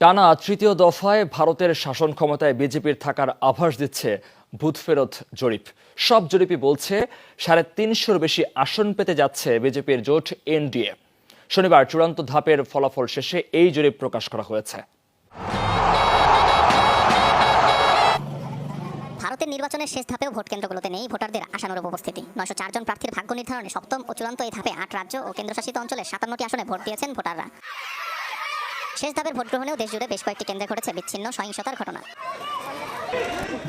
টানা তৃতীয় দফায় ভারতের শাসন ক্ষমতায় বিজেপির থাকার আভাস দিচ্ছে বুথ ফেরত জরিপ। সব জরিপই বলছে সাড়ে তিনশোর বেশি আসন পেতে যাচ্ছে বিজেপির জোট এনডিএ। শনিবার চূড়ান্ত ধাপের ফলাফল শেষে এই জরিপ প্রকাশ করা হয়েছে। ভারতের নির্বাচনের শেষ ধাপেও ভোট কেন্দ্রগুলোতে নেই ভোটারদের আশানুরূপ উপস্থিতি। নয়শো চারজন প্রার্থীর ভাগ্য নির্ধারণে সপ্তম ও চূড়ান্ত এই ধাপে আট রাজ্য ও কেন্দ্রশাসিত অঞ্চলে সাতান্নটি আসনে ভোট দিয়েছেন ভোটাররা। শেষ ধাপের ভোট গ্রহণেও দেশজুড়ে বেশ কয়েকটি কেন্দ্রে ঘটেছে বিচ্ছিন্ন সহিংসতার ঘটনা।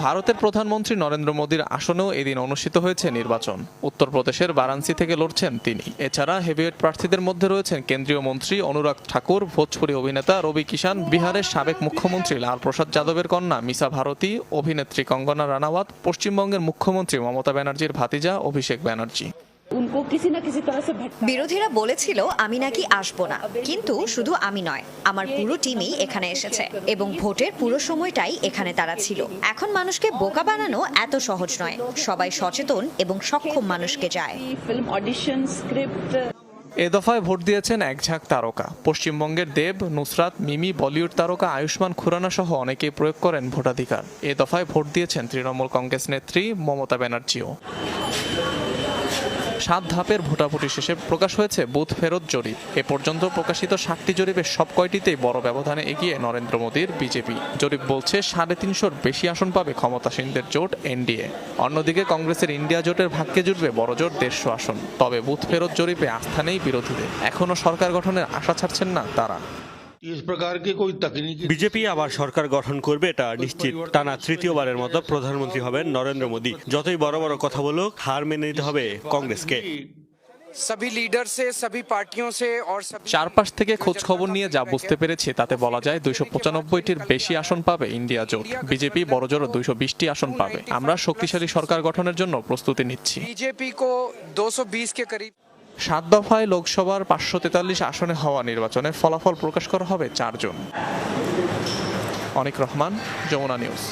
ভারতের প্রধানমন্ত্রী নরেন্দ্র মোদীর আসনেও এদিন অনুষ্ঠিত হয়েছে নির্বাচন। উত্তরপ্রদেশের বারাণসী থেকে লড়ছেন তিনি। এছাড়া হেভিওয়েট প্রার্থীদের মধ্যে রয়েছেন কেন্দ্রীয় মন্ত্রী অনুরাগ ঠাকুর, ভোজপুরি অভিনেতা রবি কিষান বিহারের সাবেক মুখ্যমন্ত্রী লাল প্রসাদ যাদবের কন্যা মিসা ভারতী, অভিনেত্রী কঙ্গনা রানাওয়াত, পশ্চিমবঙ্গের মুখ্যমন্ত্রী মমতা ব্যানার্জির ভাতিজা অভিষেক ব্যানার্জি। বিরোধীরা বলেছিল আমি নাকি আসব না। কিন্তু শুধু আমি নয় আমার পুরো টিমই এখানে এসেছে এবং ভোটের পুরো সময়টাই এখানে তারা ছিল। এখন মানুষকে বোকা বানানো এত সহজ নয়। সবাই সচেতন এবং সক্ষম মানুষকে যায়। এ দফায় ভোট দিয়েছেন এক ঝাঁক তারকা। পশ্চিমবঙ্গের দেব নুসরাত মিমি বলিউড তারকা আয়ুষ্মান খুরানা সহ অনেকেই প্রয়োগ করেন ভোটাধিকার। এ দফায় ভোট দিয়েছেন তৃণমূল কংগ্রেস নেত্রী মমতা ব্যানার্জিও। সাত ধাপের ভোটাভুটি শেষে প্রকাশ হয়েছে বুথ ফেরত জরিপ। এ পর্যন্ত প্রকাশিত সাতটি জরিপের সব কয়টিতেই বড় ব্যবধানে এগিয়ে নরেন্দ্র মোদীর বিজেপি। জরিপ বলছে সাড়ে তিনশোর বেশি আসন পাবে ক্ষমতাসীনদের জোট এনডিএ। অন্যদিকে কংগ্রেসের ইন্ডিয়া জোটের ভাগ্যে জুটবে বড় জোট দেড়শো আসন। তবে বুথ ফেরত জরিপে আস্থা নেই বিরোধীদের। এখনও সরকার গঠনের আশা ছাড়ছেন না তারা। বিজেপি আবার সরকার গঠন করবে এটা নিশ্চিত। টানা তৃতীয়বারের মতো প্রধানমন্ত্রী হবেন নরেন্দ্র মোদী। যতই বড় বড় কথা বলুক হার মেনে নিতে হবে কংগ্রেসকে। চারপাশ থেকে খোঁজ খবর নিয়ে যা বুঝতে পেরেছে তাতে বলা যায় দুইশো পঁচানব্বইটির বেশি আসন পাবে ইন্ডিয়া জোট। বিজেপি বড় জোর দুইশো বিশটি আসন পাবে। আমরা শক্তিশালী সরকার গঠনের জন্য প্রস্তুতি নিচ্ছি। বিজেপি কো দুশো বিশ কে করিব সাত দফায় লোকসভার পাঁচশো তেতাল্লিশ আসনে হওয়া নির্বাচনের ফলাফল প্রকাশ করা হবে চারজন অনিক রহমান, যমুনা নিউজ।